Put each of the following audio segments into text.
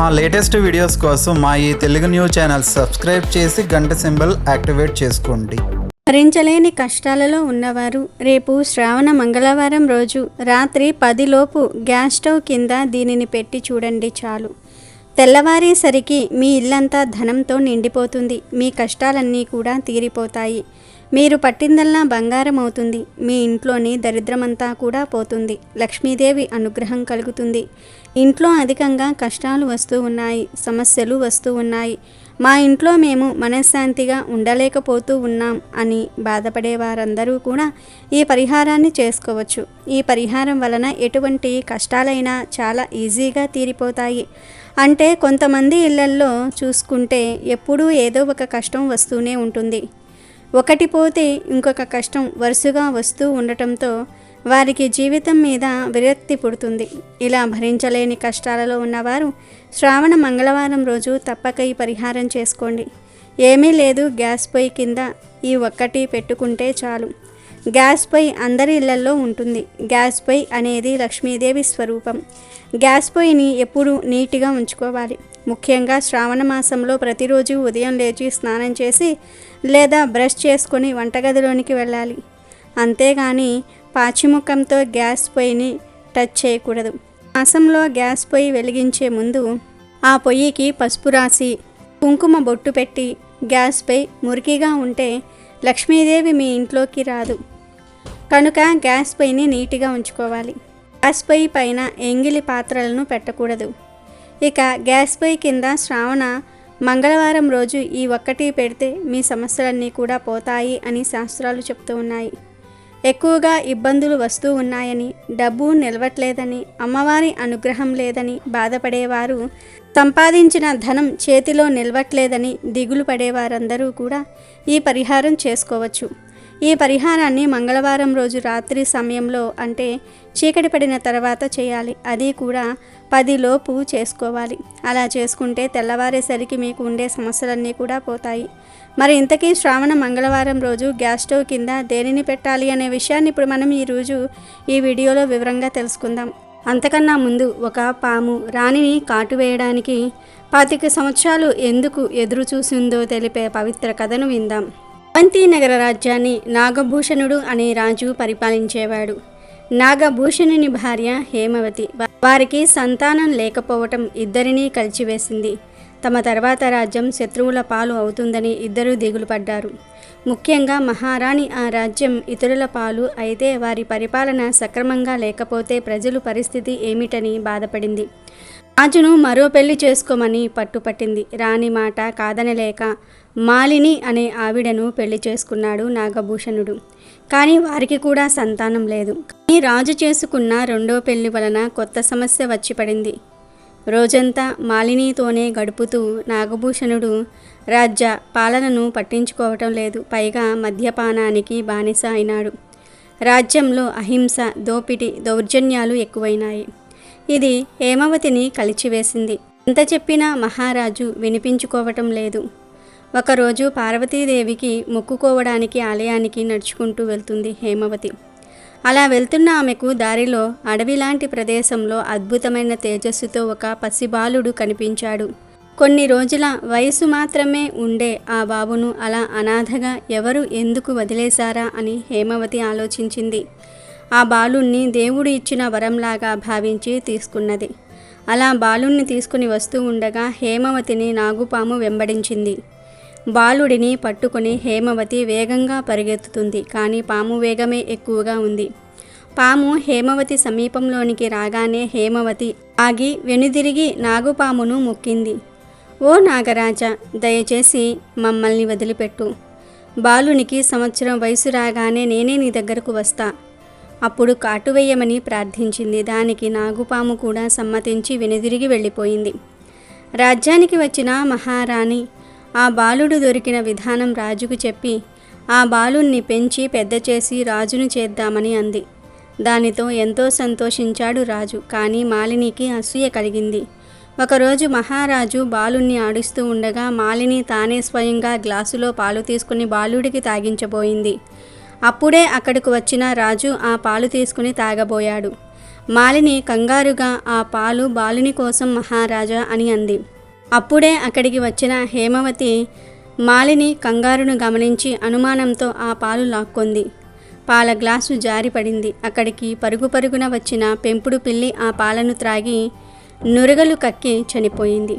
మా latest videos కోసం మా ఈ తెలుగు న్యూస్ ఛానల్ సబ్స్క్రైబ్ చేసి గంట సింబల్ యాక్టివేట్ చేసుకోండి. భరించలేని కష్టాలలో ఉన్నవారు రేపు శ్రావణ మంగళవారం రోజు రాత్రి పదిలోపు గ్యాస్ స్టవ్ కింద దీనిని పెట్టి చూడండి చాలు. తెల్లవారేసరికి మీ ఇల్లంతా ధనంతో నిండిపోతుంది మీ కష్టాలన్నీ కూడా తీరిపోతాయి. మీరు పట్టిందల్లా బంగారం అవుతుంది మీ ఇంట్లోని దరిద్రమంతా కూడా పోతుంది. లక్ష్మీదేవి అనుగ్రహం కలుగుతుంది. ఇంట్లో అధికంగా కష్టాలు వస్తూ ఉన్నాయి. సమస్యలు వస్తూ ఉన్నాయి. మా ఇంట్లో మేము మనశ్శాంతిగా ఉండలేకపోతూ ఉన్నాం అని బాధపడే వారందరూ కూడా ఈ పరిహారాన్ని చేసుకోవచ్చు. ఈ పరిహారం వలన ఎటువంటి కష్టాలైనా చాలా ఈజీగా తీరిపోతాయి. అంటే కొంతమంది ఇళ్ళల్లో చూసుకుంటే ఎప్పుడూ ఏదో ఒక కష్టం వస్తూనే ఉంటుంది. ఒకటి పోతే ఇంకొక కష్టం వరుసగా వస్తూ ఉండటంతో వారికి జీవితం మీద విరక్తి పుడుతుంది. ఇలా భరించలేని కష్టాలలో ఉన్నవారు శ్రావణ మంగళవారం రోజు తప్పక ఈ పరిహారం చేసుకోండి. ఏమీ లేదు గ్యాస్ పొయ్యి కింద ఈ ఒక్కటి పెట్టుకుంటే చాలు. గ్యాస్ పొయ్యి అందరి ఇళ్ళలో ఉంటుంది. గ్యాస్ పొయ్యి అనేది లక్ష్మీదేవి స్వరూపం. గ్యాస్ పొయ్యిని ఎప్పుడూ నీట్గా ఉంచుకోవాలి. ముఖ్యంగా శ్రావణ మాసంలో ప్రతిరోజు ఉదయం లేచి స్నానం చేసి లేదా బ్రష్ చేసుకొని వంటగదిలోనికి వెళ్ళాలి. అంతేగాని పాచిముఖంతో గ్యాస్ పొయ్యిని టచ్ చేయకూడదు. మాసంలో గ్యాస్ పొయ్యి వెలిగించే ముందు ఆ పొయ్యికి పసుపు రాసి కుంకుమ బొట్టు పెట్టి గ్యాస్పై మురికిగా ఉంటే లక్ష్మీదేవి మీ ఇంట్లోకి రాదు. కనుక గ్యాస్ పొయ్యిని నీట్గా ఉంచుకోవాలి. గ్యాస్ పొయ్యి పైన ఎంగిలి పాత్రలను పెట్టకూడదు. ఇక గ్యాస్ పొయ్యి కింద శ్రావణ మంగళవారం రోజు ఈ ఒక్కటి పెడితే మీ సమస్యలన్నీ కూడా పోతాయి అని శాస్త్రాలు చెప్తూ ఉన్నాయి. ఎక్కువగా ఇబ్బందులు వస్తూ ఉన్నాయని డబ్బు నిలవట్లేదని అమ్మవారి అనుగ్రహం లేదని బాధపడేవారు సంపాదించిన ధనం చేతిలో నిలవట్లేదని దిగులు పడేవారందరూ కూడా ఈ పరిహారం చేసుకోవచ్చు. ఈ పరిహారాన్ని మంగళవారం రోజు రాత్రి సమయంలో అంటే చీకటి పడిన తర్వాత చేయాలి. అది కూడా పదిలోపు చేసుకోవాలి. అలా చేసుకుంటే తెల్లవారేసరికి మీకు ఉండే సమస్యలన్నీ కూడా పోతాయి. మరి ఇంతకీ శ్రావణ మంగళవారం రోజు గ్యాస్ స్టవ్ కింద దేనిని పెట్టాలి అనే విషయాన్ని ఇప్పుడు మనం ఈరోజు ఈ వీడియోలో వివరంగా తెలుసుకుందాం. అంతకన్నా ముందు ఒక పాము రాణిని కాటు వేయడానికి పాతిక సంవత్సరాలు ఎందుకు ఎదురు చూసిందో తెలిపే పవిత్ర కథను విందాం. అవంతి నగర రాజ్యాన్ని నాగభూషణుడు అనే రాజు పరిపాలించేవాడు. నాగభూషణుని భార్య హేమవతి వారికి సంతానం లేకపోవటం ఇద్దరినీ కలిచివేసింది. తమ తర్వాత రాజ్యం శత్రువుల పాలు అవుతుందని ఇద్దరూ దిగులు పడ్డారు ముఖ్యంగా మహారాణి ఆ రాజ్యం ఇతరుల పాలు అయితే వారి పరిపాలన సక్రమంగా లేకపోతే ప్రజలు పరిస్థితి ఏమిటని బాధపడింది. రాజును మరో పెళ్ళి చేసుకోమని పట్టుపట్టింది రాణి మాట కాదనలేక మాలిని అనే ఆవిడను పెళ్ళి చేసుకున్నాడు నాగభూషణుడు. కానీ వారికి కూడా సంతానం లేదు. కానీ రాజు చేసుకున్న రెండో పెళ్ళి వలన కొత్త సమస్య వచ్చి పడింది. రోజంతా మాలినితోనే గడుపుతూ నాగభూషణుడు రాజ్య పాలనను పట్టించుకోవటం లేదు. పైగా మద్యపానానికి బానిస అయినాడు. రాజ్యంలో అహింస దోపిడి దౌర్జన్యాలు ఎక్కువైనాయి. ఇది హేమవతిని కలిచివేసింది. ఎంత చెప్పినా మహారాజు వినిపించుకోవటం లేదు. ఒకరోజు పార్వతీదేవికి మొక్కుకోవడానికి ఆలయానికి నడుచుకుంటూ వెళ్తుంది హేమవతి. అలా వెళ్తున్న ఆమెకు దారిలో అడవిలాంటి ప్రదేశంలో అద్భుతమైన తేజస్సుతో ఒక పసిబాలుడు కనిపించాడు. కొన్ని రోజుల వయసు మాత్రమే ఉండే ఆ బాబును అలా అనాథగా ఎవరు ఎందుకు వదిలేశారా అని హేమవతి ఆలోచించింది. ఆ బాలుణ్ణి దేవుడు ఇచ్చిన వరంలాగా భావించి తీసుకున్నది. అలా బాలుణ్ణి తీసుకుని వస్తూ ఉండగా హేమవతిని నాగుపాము వెంబడించింది. బాలుడిని పట్టుకొని హేమవతి వేగంగా పరిగెత్తుతుంది కానీ పాము వేగమే ఎక్కువగా ఉంది. పాము హేమవతి సమీపంలోనికి రాగానే హేమవతి ఆగి వెనుదిరిగి నాగుపామును మొక్కింది. ఓ నాగరాజా దయచేసి మమ్మల్ని వదిలిపెట్టు. బాలునికి సంవత్సరం వయసు రాగానే నేనే నీ దగ్గరకు వస్తా. అప్పుడు కాటువేయమని ప్రార్థించింది. దానికి నాగుపాము కూడా సమ్మతించి వెనుదిరిగి వెళ్ళిపోయింది. రాజ్యానికి వచ్చిన మహారాణి ఆ బాలుడు దొరికిన విధానం రాజుకు చెప్పి ఆ బాలుణ్ణి పెంచి పెద్ద చేసి రాజును చేద్దామని అంది. దానితో ఎంతో సంతోషించాడు రాజు. కానీ మాలినికి అసూయ కలిగింది. ఒకరోజు మహారాజు బాలుణ్ణి ఆడిస్తూ ఉండగా మాలిని తానే స్వయంగా గ్లాసులో పాలు తీసుకుని బాలుడికి తాగించబోయింది. అప్పుడే అక్కడికి వచ్చిన రాజు ఆ పాలు తీసుకుని తాగబోయాడు. మాలిని కంగారుగా ఆ పాలు బాలుని కోసం మహారాజా అని అంది. అప్పుడే అక్కడికి వచ్చిన హేమవతి మాలిని కంగారును గమనించి అనుమానంతో ఆ పాలు లాక్కొంది. పాల గ్లాసు జారిపడింది అక్కడికి పరుగు పరుగున వచ్చిన పెంపుడు పిల్లి ఆ పాలను త్రాగి నురగలు కక్కి చనిపోయింది.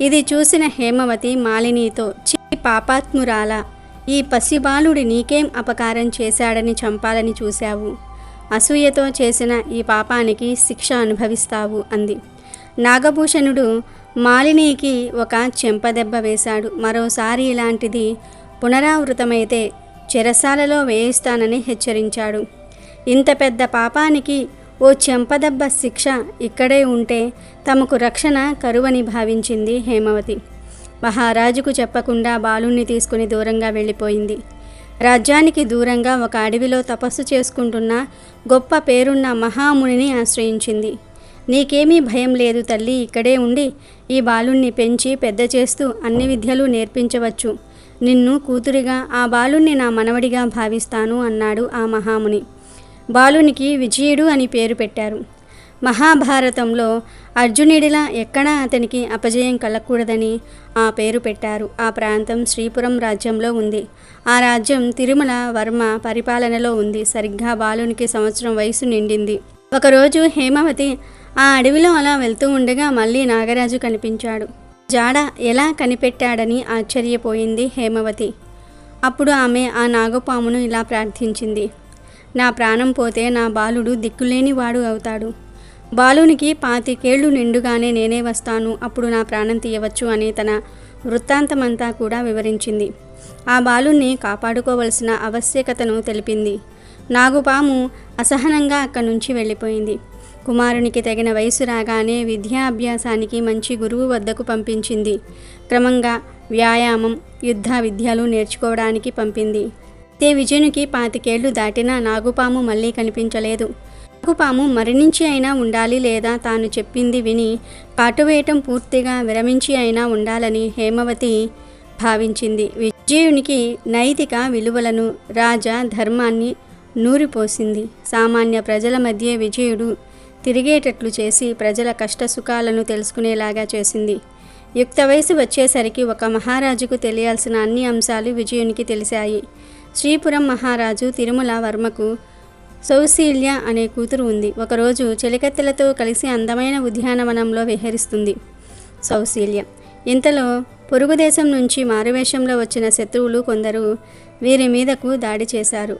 ఇది చూసిన హేమవతి మాలినితో చి పాపాత్మురాల ఈ పసిబాలుడి నీకేం అపకారం చేశాడని చంపాలని చూశావు? అసూయతో చేసిన ఈ పాపానికి శిక్ష అనుభవిస్తావు అంది. నాగభూషణుడు మాలినీకి ఒక చెంపదెబ్బ వేశాడు. మరోసారి ఇలాంటిది పునరావృతమైతే చెరసాలలో వేయిస్తానని హెచ్చరించాడు. ఇంత పెద్ద పాపానికి ఓ చెంపదెబ్బ శిక్ష ఇక్కడే ఉంటే తమకు రక్షణ కరువని భావించింది హేమవతి. మహారాజుకు చెప్పకుండా బాలుణ్ణి తీసుకుని దూరంగా వెళ్ళిపోయింది. రాజ్యానికి దూరంగా ఒక అడవిలో తపస్సు చేసుకుంటున్న గొప్ప పేరున్న మహామునిని ఆశ్రయించింది. నీకేమీ భయం లేదు తల్లి ఇక్కడే ఉండి ఈ బాలుణ్ణి పెంచి పెద్ద చేస్తూ అన్ని విద్యలు నేర్పించవచ్చు. నిన్ను కూతురిగా ఆ బాలుణ్ణి నా మనవడిగా భావిస్తాను అన్నాడు ఆ మహాముని. బాలునికి విజయుడు అని పేరు పెట్టారు. మహాభారతంలో అర్జునుడిలా ఎక్కడా అతనికి అపజయం కలగకూడదని ఆ పేరు పెట్టారు. ఆ ప్రాంతం శ్రీపురం రాజ్యంలో ఉంది. ఆ రాజ్యం తిరుమల వర్మ పరిపాలనలో ఉంది. సరిగ్గా బాలునికి సంవత్సరం వయసు నిండింది. ఒకరోజు హేమవతి ఆ అడవిలో అలా వెళ్తూ ఉండగా మళ్ళీ నాగరాజు కనిపించాడు. జాడ ఎలా కనిపెట్టాడని ఆశ్చర్యపోయింది హేమవతి. అప్పుడు ఆమె ఆ నాగపామును ఇలా ప్రార్థించింది. నా ప్రాణం పోతే నా బాలుడు దిక్కులేని వాడు అవుతాడు. బాలునికి పాతికేళ్ళు నిండుగానే నేనే వస్తాను అప్పుడు నా ప్రాణం తీయవచ్చు అని తన వృత్తాంతమంతా కూడా వివరించింది. ఆ బాలుణ్ణి కాపాడుకోవలసిన ఆవశ్యకతను తెలిపింది. నాగుపాము అసహనంగా అక్కడి నుంచి వెళ్ళిపోయింది. కుమారునికి తగిన వయసు రాగానే విద్యాభ్యాసానికి మంచి గురువు వద్దకు పంపించింది. క్రమంగా వ్యాయామం యుద్ధ విద్యలు నేర్చుకోవడానికి పంపింది. తే విజయునికి పాతికేళ్ళు దాటినా నాగుపాము మళ్ళీ కనిపించలేదు. పాము మరణించి అయినా ఉండాలి లేదా తాను చెప్పింది విని పాటువేయటం పూర్తిగా విరమించి అయినా ఉండాలని హేమవతి భావించింది. విజయునికి నైతిక విలువలను రాజ ధర్మాన్ని నూరిపోసింది. సామాన్య ప్రజల మధ్య విజయుడు తిరిగేటట్లు చేసి ప్రజల కష్టసుఖాలను తెలుసుకునేలాగా చేసింది. యుక్త వయసు వచ్చేసరికి ఒక మహారాజుకు తెలియాల్సిన అన్ని అంశాలు విజయునికి తెలిసాయి శ్రీపురం మహారాజు తిరుమల వర్మకు సౌశీల్య అనే కూతురు ఉంది. ఒకరోజు చెలికత్తెలతో కలిసి అందమైన ఉద్యానవనంలో విహరిస్తుంది సౌశీల్య. ఇంతలో పొరుగు దేశం నుంచి మారువేషంలో వచ్చిన శత్రువులు కొందరు వీరి మీదకు దాడి చేశారు.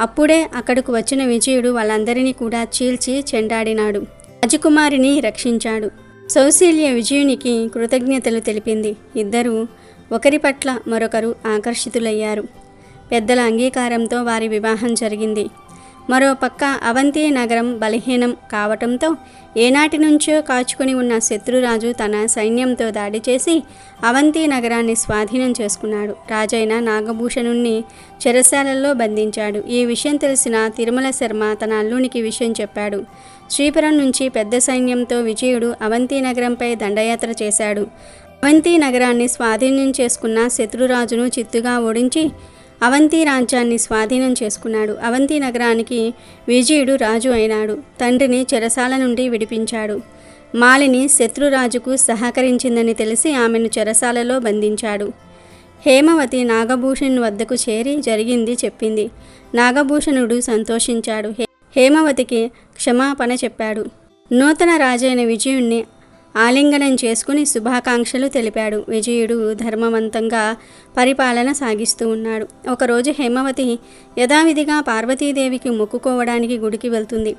అప్పుడే అక్కడకు వచ్చిన విజయుడు వాళ్ళందరినీ కూడా చీల్చి చెండాడినాడు. రాజకుమారిని రక్షించాడు. సౌశీల్య విజయునికి కృతజ్ఞతలు తెలిపింది. ఇద్దరూ ఒకరి పట్ల మరొకరు ఆకర్షితులయ్యారు. పెద్దల అంగీకారంతో వారి వివాహం జరిగింది. మరోపక్క అవంతి నగరం బలహీనం కావటంతో ఏనాటి నుంచో కాచుకుని ఉన్న శత్రురాజు తన సైన్యంతో దాడి చేసి అవంతి నగరాన్ని స్వాధీనం చేసుకున్నాడు. రాజైన నాగభూషణుణ్ణి చెరసాలలో బంధించాడు. ఈ విషయం తెలిసిన తిరుమల శర్మ తన అల్లునికి విషయం చెప్పాడు. శ్రీపురం నుంచి పెద్ద సైన్యంతో విజయుడు అవంతి నగరంపై దండయాత్ర చేశాడు. అవంతి నగరాన్ని స్వాధీనం చేసుకున్న శత్రురాజును చిత్తుగా ఓడించి అవంతి రాజ్యాన్ని స్వాధీనం చేసుకున్నాడు. అవంతి నగరానికి విజయుడు రాజు అయినాడు. తండ్రిని చెరసాల నుండి విడిపించాడు. మాలిని శత్రురాజుకు సహకరించిందని తెలిసి ఆమెను చెరసాలలో బంధించాడు. హేమవతి నాగభూషణ్ వద్దకు చేరి జరిగింది చెప్పింది. నాగభూషణుడు సంతోషించాడు. హేమవతికి క్షమాపణ చెప్పాడు. నూతన రాజైన విజయుణ్ణి ఆలింగనం చేసుకుని శుభాకాంక్షలు తెలిపాడు. విజయుడు ధర్మవంతంగా పరిపాలన సాగిస్తూ ఉన్నాడు. ఒకరోజు హేమవతి యథావిధిగా పార్వతీదేవికి మొక్కుకోవడానికి గుడికి వెళ్తుంది.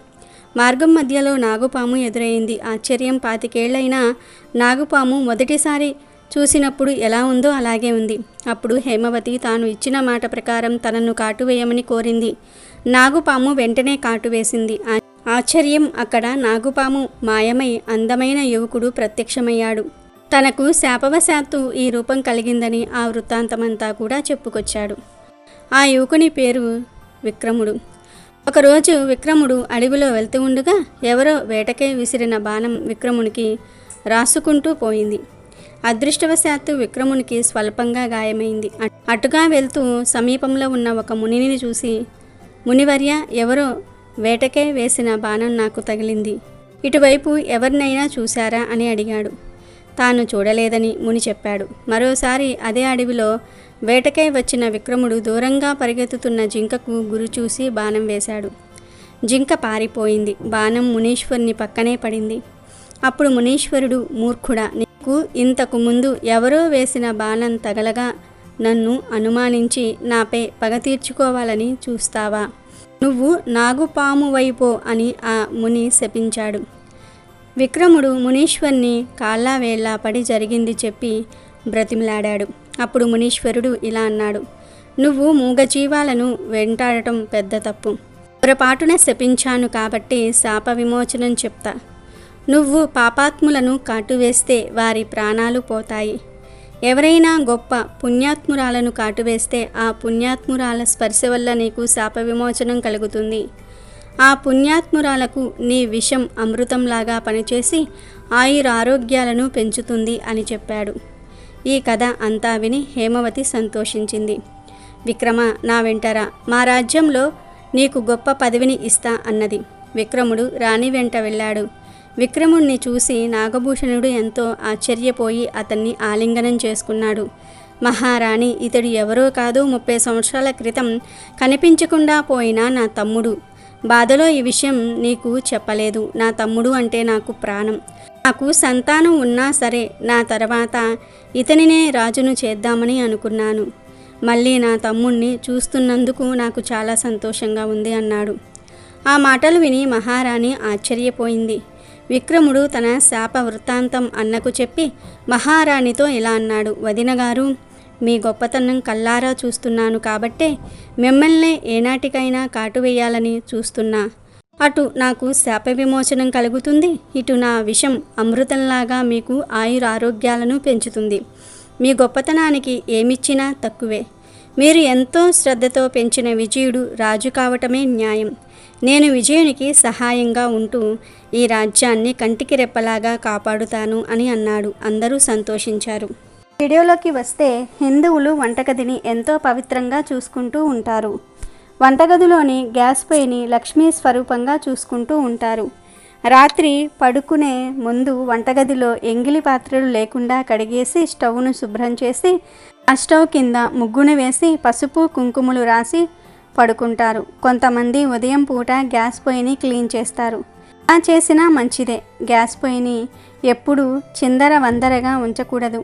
మార్గం మధ్యలో నాగుపాము ఎదురైంది. ఆశ్చర్యం పాతికేళ్ళైనా నాగుపాము మొదటిసారి చూసినప్పుడు ఎలా ఉందో అలాగే ఉంది. అప్పుడు హేమవతి తాను ఇచ్చిన మాట ప్రకారం తనను కాటువేయమని కోరింది. నాగుపాము వెంటనే కాటువేసింది ఆశ్చర్యం అక్కడ నాగుపాము మాయమై అందమైన యువకుడు ప్రత్యక్షమయ్యాడు. తనకు శాపవశాత్తు ఈ రూపం కలిగిందని ఆ వృత్తాంతమంతా కూడా చెప్పుకొచ్చాడు. ఆ యువకుని పేరు విక్రముడు. ఒకరోజు విక్రముడు అడవిలో వెళ్తూ ఉండగా ఎవరో వేటకై విసిరిన బాణం విక్రమునికి రాసుకుంటూ పోయింది. అదృష్టవశాత్తు విక్రమునికి స్వల్పంగా గాయమైంది. అటుగా వెళ్తూ సమీపంలో ఉన్న ఒక మునిని చూసి మునివర్య ఎవరో వేటకే వేసిన బాణం నాకు తగిలింది. ఇటువైపు ఎవరినైనా చూశారా అని అడిగాడు. తాను చూడలేదని ముని చెప్పాడు. మరోసారి అదే అడవిలో వేటకై వచ్చిన విక్రముడు దూరంగా పరిగెత్తుతున్న జింకకు గురి చూసి బాణం వేశాడు. జింక పారిపోయింది. బాణం మునీశ్వరుని పక్కనే పడింది. అప్పుడు మునీశ్వరుడు మూర్ఖుడా నీకు ఇంతకు ముందు ఎవరో వేసిన బాణం తగలగా నన్ను అనుమానించి నాపై పగ తీర్చుకోవాలని చూస్తావా? నువ్వు నాగుపాము వైపో అని ఆ ముని శపించాడు. విక్రముడు మునీశ్వర్ని కాళ్ళా పడి జరిగింది చెప్పి బ్రతిమలాడాడు. అప్పుడు మునీశ్వరుడు ఇలా అన్నాడు నువ్వు మూగజీవాలను వెంటాడటం పెద్ద తప్పు. పొరపాటున శపించాను కాబట్టి శాప విమోచనం చెప్తా. నువ్వు పాపాత్ములను కాటువేస్తే వారి ప్రాణాలు పోతాయి. ఎవరైనా గొప్ప పుణ్యాత్మురాలను కాటువేస్తే ఆ పుణ్యాత్మురాల స్పర్శ వల్ల నీకు శాప విమోచనం కలుగుతుంది. ఆ పుణ్యాత్మురాలకు నీ విషం అమృతంలాగా పనిచేసి ఆయుర ఆరోగ్యాలను పెంచుతుంది అని చెప్పాడు. ఈ కథ అంతా విని హేమవతి సంతోషించింది. విక్రమ నా వెంటరా మా రాజ్యంలో నీకు గొప్ప పదవిని ఇస్తా అన్నది. విక్రముడు రాణి వెంట వెళ్ళాడు. విక్రముణ్ణి చూసి నాగభూషణుడు ఎంతో ఆశ్చర్యపోయి అతన్ని ఆలింగనం చేసుకున్నాడు. మహారాణి ఇతడు ఎవరో కాదు ముప్పై సంవత్సరాల క్రితం కనిపించకుండా పోయిన నా తమ్ముడు. బాధలో ఈ విషయం నీకు చెప్పలేదు. నా తమ్ముడు అంటే నాకు ప్రాణం. నాకు సంతానం ఉన్నా సరే నా తర్వాత ఇతనినే రాజును చేద్దామని అనుకున్నాను. మళ్ళీ నా తమ్ముణ్ణి చూస్తున్నందుకు నాకు చాలా సంతోషంగా ఉంది అన్నాడు. ఆ మాటలు విని మహారాణి ఆశ్చర్యపోయింది. విక్రముడు తన శాప వృత్తాంతం అన్నకు చెప్పి మహారాణితో ఇలా అన్నాడు. వదినగారు మీ గొప్పతనం కల్లారా చూస్తున్నాను కాబట్టే మిమ్మల్నే ఏనాటికైనా కాటువేయాలని చూస్తున్నా. అటు నాకు శాప విమోచనం కలుగుతుంది ఇటు నా విషం అమృతంలాగా మీకు ఆయురారోగ్యాలను పెంచుతుంది. మీ గొప్పతనానికి ఏమిచ్చినా తక్కువే. మీరు ఎంతో శ్రద్ధతో పెంచిన విజయుడు రాజు కావటమే న్యాయం. నేను విజయునికి సహాయంగా ఉంటూ ఈ రాజ్యాన్ని కంటికి రెప్పలాగా కాపాడుతాను అని అన్నాడు. అందరూ సంతోషించారు. వీడియోలోకి వస్తే హిందువులు వంటగదిని ఎంతో పవిత్రంగా చూసుకుంటూ ఉంటారు. వంటగదిలోని గ్యాస్ పొయ్యిని లక్ష్మీ స్వరూపంగా చూసుకుంటూ ఉంటారు. రాత్రి పడుకునే ముందు వంటగదిలో ఎంగిలి పాత్రలు లేకుండా కడిగేసి స్టవ్ను శుభ్రం చేసి ఆ స్టవ్ కింద ముగ్గును వేసి పసుపు కుంకుమలు రాసి పడుకుంటారు. కొంతమంది ఉదయం పూట గ్యాస్ పొయ్యిని క్లీన్ చేస్తారు. ఆ చేసినా మంచిదే. గ్యాస్ పొయ్యిని ఎప్పుడు చిందర వందరగా ఉంచకూడదు.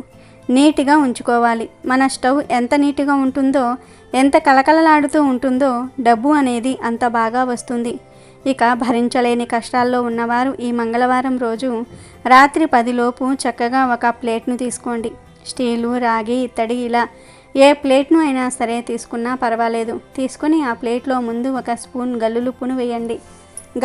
నీట్గా ఉంచుకోవాలి. మన స్టవ్ ఎంత నీట్గా ఉంటుందో ఎంత కలకలలాడుతూ ఉంటుందో డబ్బు అనేది అంత బాగా వస్తుంది. ఇక భరించలేని కష్టాల్లో ఉన్నవారు ఈ మంగళవారం రోజు రాత్రి పదిలోపు చక్కగా ఒక ప్లేట్ను తీసుకోండి. స్టీలు రాగి ఇత్తడి ఇలా ఏ ప్లేట్ను అయినా సరే తీసుకున్నా పర్వాలేదు. తీసుకొని ఆ ప్లేట్లో ముందు ఒక స్పూన్ గల్లులుప్పును వేయండి.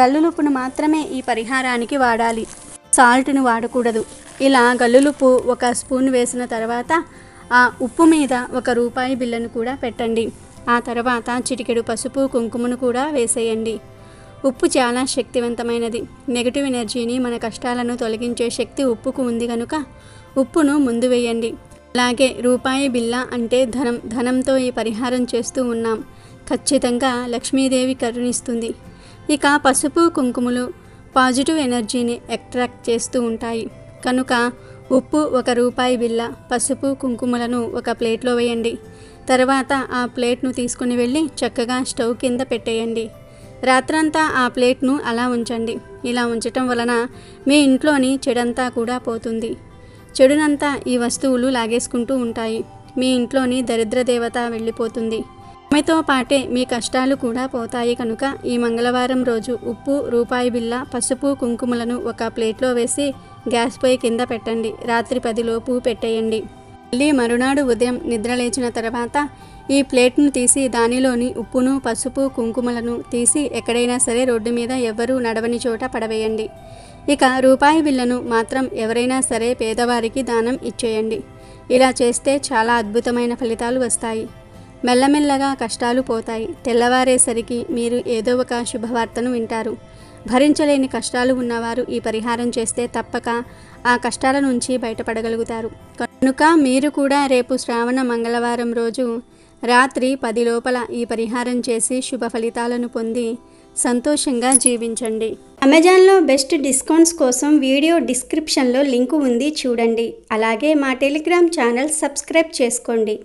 గల్లులుప్పును మాత్రమే ఈ పరిహారానికి వాడాలి. సాల్ట్ను వాడకూడదు. ఇలా గల్లులుప్పు ఒక స్పూన్ వేసిన తర్వాత ఆ ఉప్పు మీద ఒక రూపాయి బిల్లను కూడా పెట్టండి. ఆ తర్వాత చిటికెడు పసుపు కుంకుమను కూడా వేసేయండి. ఉప్పు చాలా శక్తివంతమైనది. నెగటివ్ ఎనర్జీని మన కష్టాలను తొలగించే శక్తి ఉప్పుకు ఉంది కనుక ఉప్పును ముందు వేయండి. అలాగే రూపాయి బిల్ల అంటే ధనం ధనంతో ఈ పరిహారం చేస్తూ ఉన్నాం. ఖచ్చితంగా లక్ష్మీదేవి కరుణిస్తుంది. ఇక పసుపు కుంకుమలు పాజిటివ్ ఎనర్జీని అట్రాక్ట్ చేస్తూ ఉంటాయి. కనుక ఉప్పు ఒక రూపాయి బిల్ల పసుపు కుంకుమలను ఒక ప్లేట్లో వేయండి. తర్వాత ఆ ప్లేట్ను తీసుకుని వెళ్ళి చక్కగా స్టవ్ కింద పెట్టేయండి. రాత్రంతా ఆ ప్లేట్ను అలా ఉంచండి. ఇలా ఉంచటం వలన మీ ఇంట్లోని చెడంతా కూడా పోతుంది. చెడునంతా ఈ వస్తువులు లాగేసుకుంటూ ఉంటాయి. మీ ఇంట్లోని దరిద్ర దేవత వెళ్ళిపోతుంది. ఆమెతో పాటే మీ కష్టాలు కూడా పోతాయి కనుక ఈ మంగళవారం రోజు ఉప్పు రూపాయి బిల్ల పసుపు కుంకుమలను ఒక ప్లేట్లో వేసి గ్యాస్ పొయ్యి కింద పెట్టండి. రాత్రి పదిలోపు పెట్టేయండి. మళ్ళీ మరునాడు ఉదయం నిద్ర లేచిన తర్వాత ఈ ప్లేట్ను తీసి దానిలోని ఉప్పును పసుపు కుంకుమలను తీసి ఎక్కడైనా సరే రోడ్డు మీద ఎవ్వరూ నడవని చోట పడవేయండి. ఇక రూపాయి బిళ్ళను మాత్రం ఎవరైనా సరే పేదవారికి దానం ఇచ్చేయండి. ఇలా చేస్తే చాలా అద్భుతమైన ఫలితాలు వస్తాయి. మెల్లమెల్లగా కష్టాలు పోతాయి. తెల్లవారేసరికి మీరు ఏదో ఒక శుభవార్తను వింటారు. భరించలేని కష్టాలు ఉన్నవారు ఈ పరిహారం చేస్తే తప్పక ఆ కష్టాల నుంచి బయటపడగలుగుతారు. కనుక మీరు కూడా రేపు శ్రావణ మంగళవారం రోజు రాత్రి పది లోపల ఈ పరిహారం చేసి శుభ ఫలితాలను పొంది సంతోషంగా జీవించండి. అమెజాన్లో బెస్ట్ డిస్కౌంట్స్ కోసం వీడియో డిస్క్రిప్షన్లో లింకు ఉంది చూడండి. అలాగే మా టెలిగ్రామ్ ఛానల్ సబ్స్క్రైబ్ చేసుకోండి.